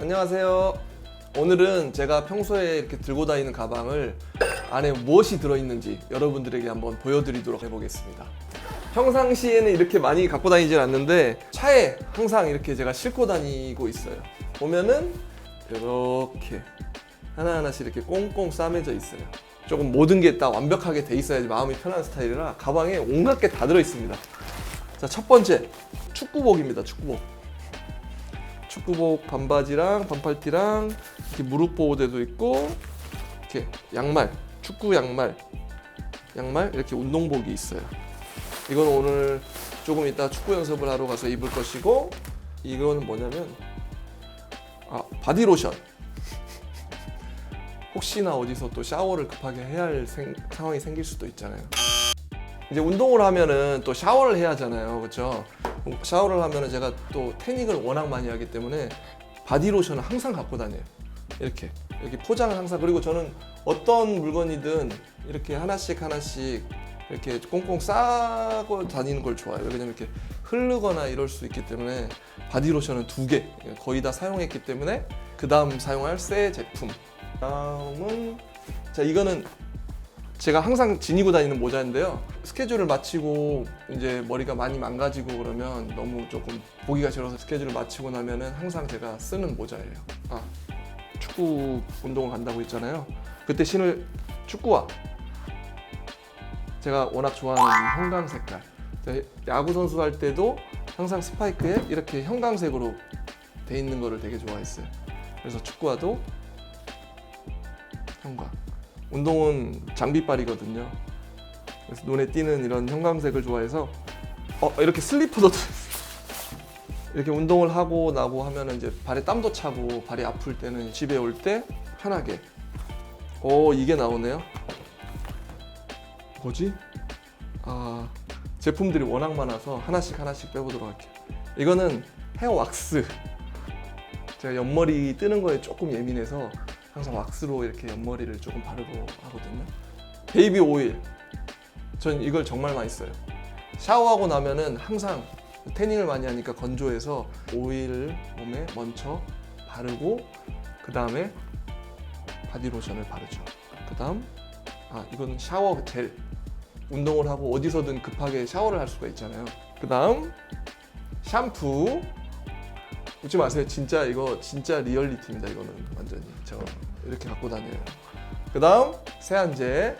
안녕하세요. 오늘은 제가 평소에 이렇게 들고 다니는 가방을 안에 무엇이 들어있는지 여러분들에게 한번 보여드리도록 해보겠습니다. 평상시에는 이렇게 많이 갖고 다니진 않는데 차에 항상 이렇게 제가 싣고 다니고 있어요. 보면은 이렇게 하나하나씩 이렇게 꽁꽁 싸매져 있어요. 조금 모든 게 다 완벽하게 돼 있어야지 마음이 편한 스타일이라 가방에 온갖 게 다 들어 있습니다. 자, 첫 번째 축구복입니다. 축구복. 축구복 반바지랑 반팔티랑 이렇게 무릎 보호대도 있고 이렇게 양말, 축구 양말, 양말 이렇게 운동복이 있어요. 이건 오늘 조금 이따 축구 연습을 하러 가서 입을 것이고 이거는 뭐냐면 아 바디로션. 혹시나 어디서 또 샤워를 급하게 해야 할 생- 상황이 생길 수도 있잖아요. 이제 운동을 하면은 또 샤워를 해야 하잖아요. 그렇죠? 샤워를 하면은 제가 또 태닝을 워낙 많이 하기 때문에 바디로션을 항상 갖고 다녀요. 이렇게 이렇게 포장을 항상 그리고 저는 어떤 물건이든 이렇게 하나씩 하나씩 이렇게 꽁꽁 싸고 다니는 걸 좋아해요. 왜냐면 이렇게 흐르거나 이럴 수 있기 때문에 바디로션은 두 개 거의 다 사용했기 때문에 그 다음 사용할 새 제품. 다음은 자 이거는 제가 항상 지니고 다니는 모자인데요. 스케줄을 마치고 이제 머리가 많이 망가지고 그러면 너무 조금 보기가 싫어서 스케줄을 마치고 나면은 항상 제가 쓰는 모자예요. 아 축구 운동을 간다고 했잖아요. 그때 신을 축구화. 제가 워낙 좋아하는 이 형광 색깔. 야구 선수 할 때도 항상 스파이크에 이렇게 형광색으로 돼 있는 거를 되게 좋아했어요. 그래서 축구화도 형광. 운동은 장비빨이거든요. 그래서 눈에 띄는 이런 형광색을 좋아해서 어 이렇게 슬리퍼도 이렇게 운동을 하고 나고 하면은 이제 발에 땀도 차고 발이 아플 때는 집에 올 때 편하게 오 이게 나오네요. 뭐지? 아 제품들이 워낙 많아서 하나씩 하나씩 빼보도록 할게요. 이거는 헤어 왁스. 제가 옆머리 뜨는 거에 조금 예민해서 항상 왁스로 이렇게 옆머리를 조금 바르고 하거든요. 베이비 오일. 전 이걸 정말 많이 써요. 샤워하고 나면은 항상 태닝을 많이 하니까 건조해서 오일을 몸에 먼저 바르고 그 다음에 바디로션을 바르죠. 그 다음 아 이건 샤워 젤. 운동을 하고 어디서든 급하게 샤워를 할 수가 있잖아요. 그 다음 샴푸. 웃지 마세요. 진짜 이거 진짜 리얼리티입니다. 이거는 완전히 제가 이렇게 갖고 다녀요. 그 다음 세안제.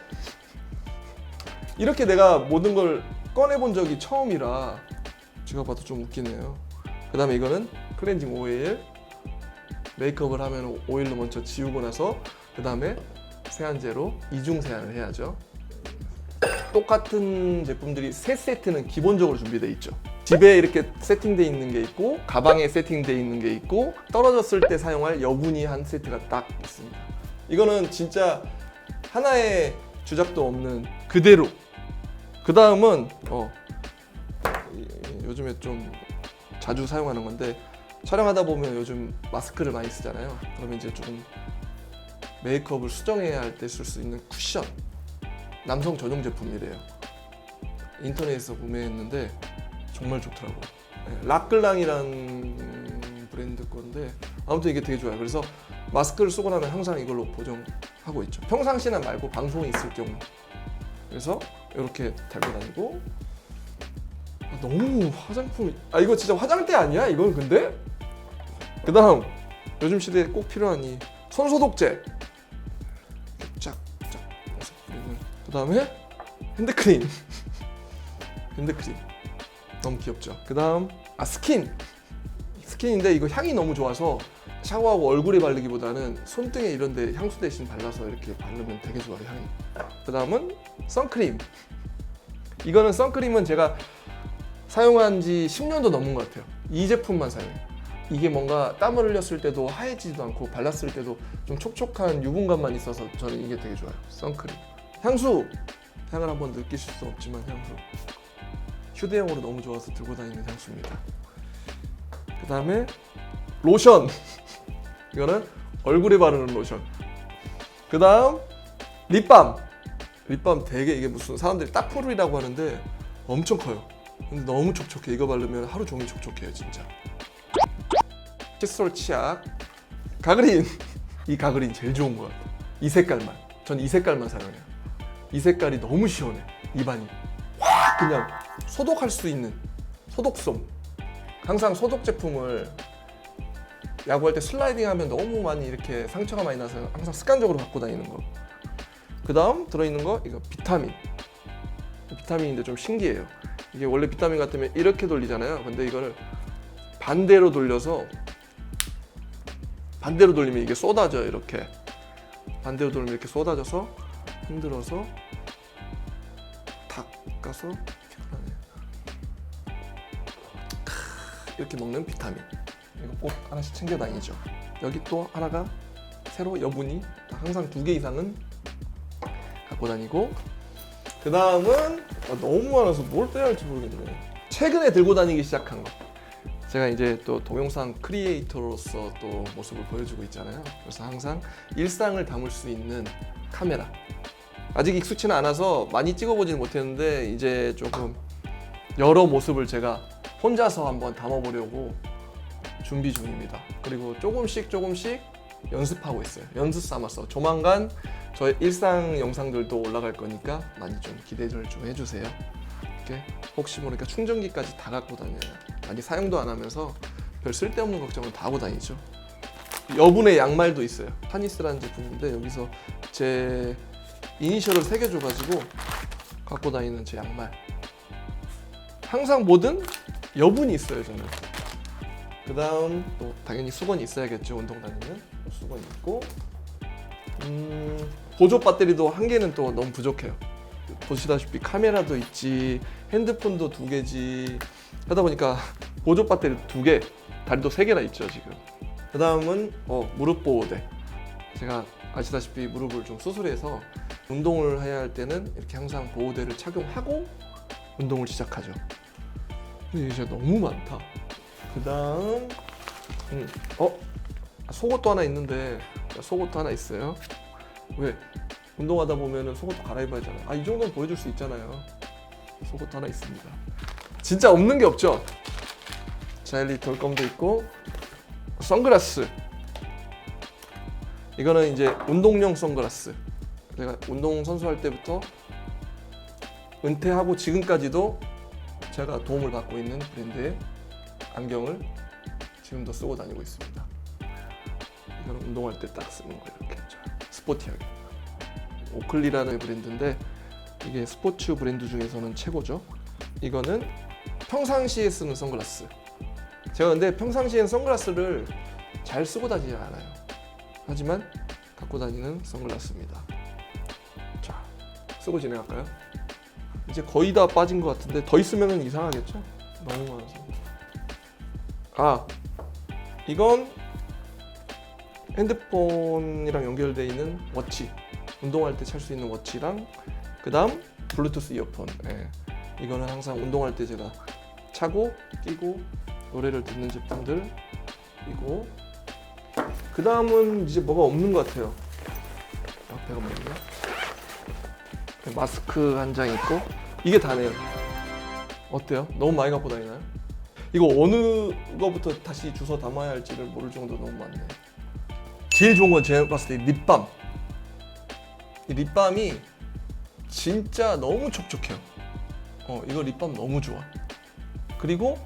이렇게 내가 모든 걸 꺼내 본 적이 처음이라 제가 봐도 좀 웃기네요. 그 다음에 이거는 클렌징 오일. 메이크업을 하면 오일로 먼저 지우고 나서 그 다음에 세안제로 이중 세안을 해야죠. 똑같은 제품들이 세 세트는 기본적으로 준비되어 있죠. 집에 이렇게 세팅되어 있는 게 있고 가방에 세팅되어 있는 게 있고 떨어졌을 때 사용할 여분이 한 세트가 딱 있습니다. 이거는 진짜 하나의 주작도 없는 그대로. 그 다음은 어, 요즘에 좀 자주 사용하는 건데 촬영하다 보면 요즘 마스크를 많이 쓰잖아요. 그러면 이제 조금 메이크업을 수정해야 할 때 쓸 수 있는 쿠션. 남성 전용 제품이래요. 인터넷에서 구매했는데 정말 좋더라고요. 네, 락글랑이라는 브랜드 건데 아무튼 이게 되게 좋아요. 그래서 마스크를 쓰고 나면 항상 이걸로 보정하고 있죠. 평상시나 말고 방송이 있을 경우. 그래서 이렇게 달고 다니고 아, 너무 화장품 아 이거 진짜 화장대 아니야? 이건 근데 그다음 요즘 시대에 꼭 필요한 이 손소독제 쫙쫙 뿌리는 그다음에 핸드크림 핸드크림 너무 귀엽죠. 그 다음 아 스킨 스킨인데 이거 향이 너무 좋아서 샤워하고 얼굴에 바르기보다는 손등에 이런 데 향수 대신 발라서 이렇게 바르면 되게 좋아요 향이. 그 다음은 선크림. 이거는 선크림은 제가 사용한 지 10년도 넘은 것 같아요. 이 제품만 사용해요. 이게 뭔가 땀을 흘렸을 때도 하얘지도 않고 발랐을 때도 좀 촉촉한 유분감만 있어서 저는 이게 되게 좋아요. 선크림. 향수. 향을 한번 느끼실 수 없지만 향수. 휴대용으로 너무 좋아서 들고 다니는 향수입니다. 그 다음에 로션. 이거는 얼굴에 바르는 로션. 그 다음 립밤. 립밤 되게 이게 무슨 사람들이 따풀이라고 하는데 엄청 커요. 근데 너무 촉촉해. 이거 바르면 하루 종일 촉촉해요, 진짜. 칫솔 치약. 가그린 이 가그린 제일 좋은 것 같아. 이 색깔만. 전 이 색깔만 사용해요. 이 색깔이 너무 시원해. 입안이 확 그냥 소독할 수 있는 소독솜. 항상 소독 제품을 야구할 때 슬라이딩 하면 너무 많이 이렇게 상처가 많이 나서 항상 습관적으로 갖고 다니는 거. 그 다음 들어있는 거 이거 비타민. 비타민인데 좀 신기해요. 이게 원래 비타민 같으면 이렇게 돌리잖아요. 근데 이거를 반대로 돌려서 반대로 돌리면 이게 쏟아져요. 이렇게 반대로 돌리면 이렇게 쏟아져서 흔들어서 닦아서 이렇게 먹는 비타민. 이거 꼭 하나씩 챙겨 다니죠. 여기 또 하나가 새로 여분이 항상 두 개 이상은 갖고 다니고 그 다음은 너무 많아서 뭘 빼야 할지 모르겠네. 최근에 들고 다니기 시작한 거. 제가 이제 또 동영상 크리에이터로서 또 모습을 보여주고 있잖아요. 그래서 항상 일상을 담을 수 있는 카메라. 아직 익숙치는 않아서 많이 찍어보지는 못했는데 이제 조금 여러 모습을 제가 혼자서 한번 담아보려고 준비 중입니다. 그리고 조금씩 조금씩 연습하고 있어요. 연습 삼아서 조만간 저의 일상 영상들도 올라갈 거니까 많이 좀 기대를 좀 해주세요. 이렇게 혹시 모르니까 충전기까지 다 갖고 다녀요. 많이 사용도 안 하면서 별 쓸데없는 걱정은 다 하고 다니죠. 여분의 양말도 있어요. 타니스라는 제품인데 여기서 제 이니셜을 새겨줘가지고 갖고 다니는 제 양말. 항상 뭐든 여분이 있어요 저는. 그 다음 또 당연히 수건이 있어야겠죠 운동 다니면 수건이 있고. 음, 보조 배터리도 한 개는 또 너무 부족해요. 보시다시피 카메라도 있지 핸드폰도 두 개지. 하다 보니까 보조 배터리 두개 다리도 세 개나 있죠 지금. 그 다음은 어, 무릎 보호대. 제가 아시다시피 무릎을 좀 수술해서 운동을 해야 할 때는 이렇게 항상 보호대를 착용하고 운동을 시작하죠 근데 진짜 너무 많다. 그 다음 음, 어? 속옷도 하나 있는데 속옷도 하나 있어요? 왜? 운동하다 보면은 속옷도 갈아입어야 하잖아요. 아이 정도는 보여줄 수 있잖아요. 속옷도 하나 있습니다. 진짜 없는 게 없죠? 자일리 돌검도 있고 선글라스. 이거는 이제 운동용 선글라스. 제가 운동 선수 할 때부터 은퇴하고 지금까지도 제가 도움을 받고 있는 브랜드의 안경을 지금도 쓰고 다니고 있습니다. 이거는 운동할 때 딱 쓰는 거 이렇게 스포티하게. 오클리라는 브랜드인데 이게 스포츠 브랜드 중에서는 최고죠. 이거는 평상시에 쓰는 선글라스. 제가 근데 평상시엔 선글라스를 잘 쓰고 다니지 않아요. 하지만 갖고 다니는 선글라스입니다. 자, 쓰고 진행할까요? 이제 거의 다 빠진 것 같은데 더 있으면 이상하겠죠? 너무 많아서. 아 이건 핸드폰이랑 연결되어 있는 워치. 운동할 때 찰 수 있는 워치랑 그 다음 블루투스 이어폰. 예. 이거는 항상 운동할 때 제가 차고 끼고 노래를 듣는 제품들이고 그 다음은 이제 뭐가 없는 것 같아요. 앞에가 뭐냐 마스크 한 장 있고 이게 다네요 어때요? 너무 많이 갖고 다니나요? 이거 어느 거부터 다시 주워 담아야 할지를 모를 정도로 너무 많네. 제일 좋은 건 제가 봤을 때 립밤. 이 립밤이 진짜 너무 촉촉해요. 어, 이거 립밤 너무 좋아. 그리고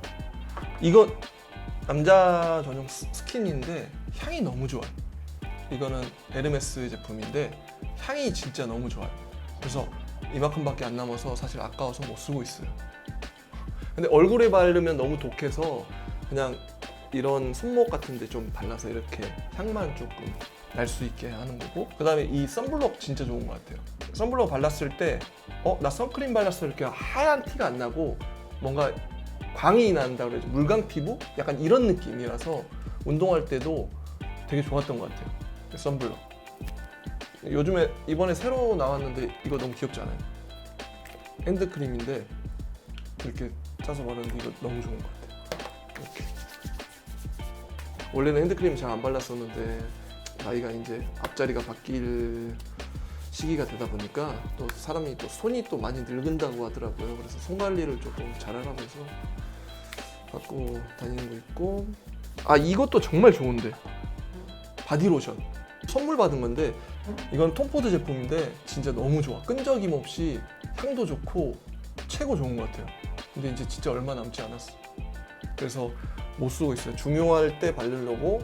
이거 남자 전용 스- 스킨인데 향이 너무 좋아. 이거는 에르메스 제품인데 향이 진짜 너무 좋아요. 그래서 이만큼밖에 안 남아서 사실 아까워서 못 쓰고 있어요. 근데 얼굴에 바르면 너무 독해서 그냥 이런 손목 같은데 좀 발라서 이렇게 향만 조금 날 수 있게 하는 거고 그 다음에 이 선블록 진짜 좋은 것 같아요 선블록 발랐을 때 어? 나 선크림 발랐어 이렇게 하얀 티가 안 나고 뭔가 광이 난다 그러죠 물광 피부? 약간 이런 느낌이라서 운동할 때도 되게 좋았던 것 같아요 선블록 요즘에 이번에 새로 나왔는데 이거 너무 귀엽지 않아요? 핸드크림인데 이렇게 짜서 바르는데 이거 너무 좋은 것 같아요. 이렇게. 원래는 핸드크림 잘 안 발랐었는데 나이가 이제 앞자리가 바뀔 시기가 되다 보니까 또 사람이 또 손이 또 많이 늙은다고 하더라고요. 그래서 손 관리를 조금 잘하라면서 갖고 다니는 거 있고 아 이것도 정말 좋은데 바디로션 선물 받은 건데 이건 톰포드 제품인데 진짜 너무 좋아. 끈적임 없이 향도 좋고 최고 좋은 것 같아요. 근데 이제 진짜 얼마 남지 않았어. 그래서 못 쓰고 있어요. 중요할 때 바르려고.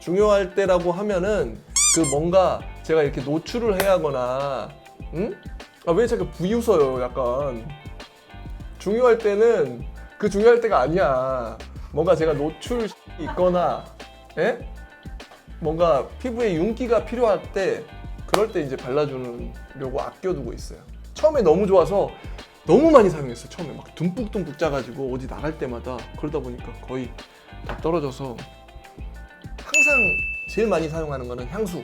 중요할 때라고 하면은 그 뭔가 제가 이렇게 노출을 해야 하거나 응? 아 왜 자꾸 부유서요 약간. 중요할 때는 그 중요할 때가 아니야. 뭔가 제가 노출 있거나 예? 뭔가 피부에 윤기가 필요할 때 그럴 때 이제 발라주려고 아껴두고 있어요. 처음에 너무 좋아서 너무 많이 사용했어요 처음에. 막 듬뿍듬뿍 짜가지고 어디 나갈 때마다 그러다 보니까 거의 다 떨어져서 항상 제일 많이 사용하는 거는 향수.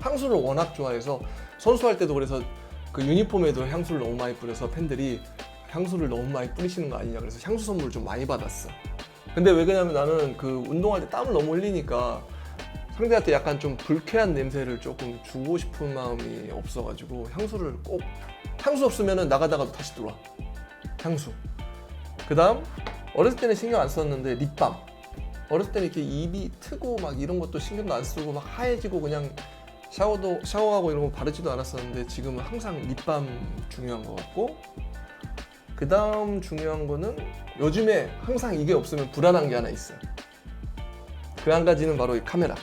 향수를 워낙 좋아해서 선수할 때도 그래서 그 유니폼에도 향수를 너무 많이 뿌려서 팬들이 향수를 너무 많이 뿌리시는 거 아니냐. 그래서 향수 선물을 좀 많이 받았어. 근데 왜 그러냐면 나는 그 운동할 때 땀을 너무 흘리니까 상대한테 약간 좀 불쾌한 냄새를 조금 주고 싶은 마음이 없어가지고 향수를 꼭 향수 없으면은 나가다가도 다시 들어와 향수 그 다음 어렸을 때는 신경 안 썼는데 립밤 어렸을 때는 이렇게 입이 트고 막 이런 것도 신경도 안 쓰고 막 하얘지고 그냥 샤워도 샤워하고 이런 거 바르지도 않았었는데 지금은 항상 립밤 중요한 것 같고 그 다음 중요한 거는 요즘에 항상 이게 없으면 불안한 게 하나 있어요. 그 한 가지는 바로 이 카메라.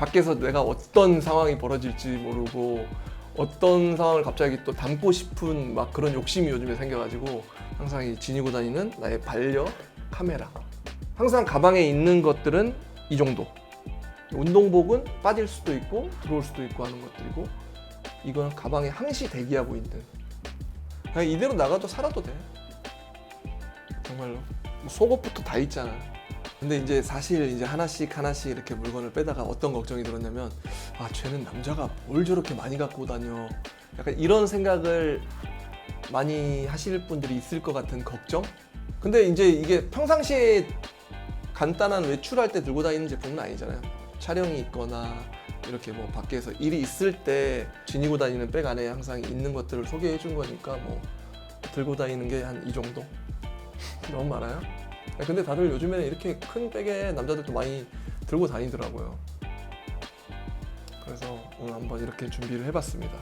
밖에서 내가 어떤 상황이 벌어질지 모르고 어떤 상황을 갑자기 또 담고 싶은 막 그런 욕심이 요즘에 생겨가지고 항상 이 지니고 다니는 나의 반려 카메라. 항상 가방에 있는 것들은 이 정도. 운동복은 빠질 수도 있고 들어올 수도 있고 하는 것들이고 이건 가방에 항시 대기하고 있는 그냥 이대로 나가도 살아도 돼 정말로 뭐 속옷부터 다 있잖아 근데 이제 사실 이제 하나씩 하나씩 이렇게 물건을 빼다가 어떤 걱정이 들었냐면 아 쟤는 남자가 뭘 저렇게 많이 갖고 다녀. 약간 이런 생각을 많이 하실 분들이 있을 것 같은 걱정? 근데 이제 이게 평상시에 간단한 외출할 때 들고 다니는 제품은 아니잖아요. 촬영이 있거나 이렇게 뭐 밖에서 일이 있을 때 지니고 다니는 백 안에 항상 있는 것들을 소개해 준 거니까 뭐 들고 다니는 게 한 이 정도? 너무 많아요? 야, 근데 다들 요즘에는 이렇게 큰 백에 남자들도 많이 들고 다니더라고요. 그래서 오늘 한번 이렇게 준비를 해봤습니다.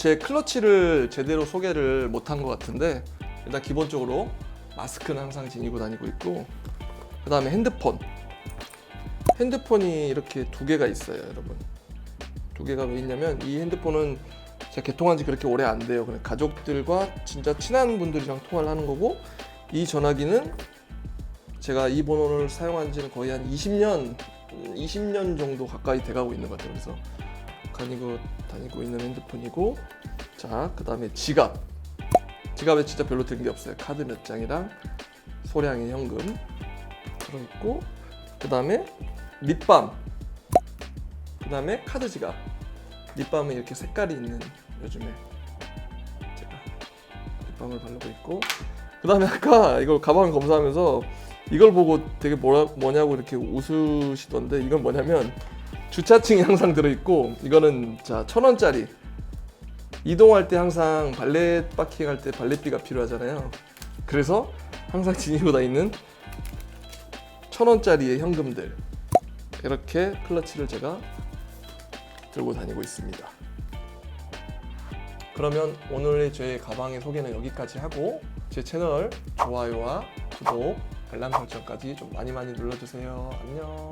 제 클러치를 제대로 소개를 못한 것 같은데 일단 기본적으로 마스크는 항상 지니고 다니고 있고 그 다음에 핸드폰 핸드폰이 이렇게 두 개가 있어요 여러분. 두 개가 왜 있냐면 이 핸드폰은 제가 개통한 지 그렇게 오래 안 돼요. 그냥 가족들과 진짜 친한 분들이랑 통화를 하는 거고 이 전화기는 제가 이 번호를 사용한 지는 거의 한 20년 20년 정도 가까이 돼가고 있는 것 같아요. 그래서 다니고 다니고 있는 핸드폰이고 자 그다음에 지갑. 지갑에 진짜 별로 든 게 없어요. 카드 몇 장이랑 소량의 현금 들어있고 그다음에 립밤. 그 다음에 카드 지갑. 립밤은 이렇게 색깔이 있는 요즘에 제가 립밤을 바르고 있고 그 다음에 아까 이걸 가방 검사하면서 이걸 보고 되게 뭐라, 뭐냐고 이렇게 웃으시던데 이건 뭐냐면 주차층이 항상 들어있고 이거는 자 천 원짜리. 이동할 때 항상 발렛 바킹 할 때 발렛비가 필요하잖아요. 그래서 항상 지니고 다니는 천 원짜리의 현금들 이렇게 클러치를 제가 들고 다니고 있습니다. 그러면 오늘의 제 가방의 소개는 여기까지 하고 제 채널 좋아요와 구독, 알람 설정까지 좀 많이 많이 눌러주세요. 안녕.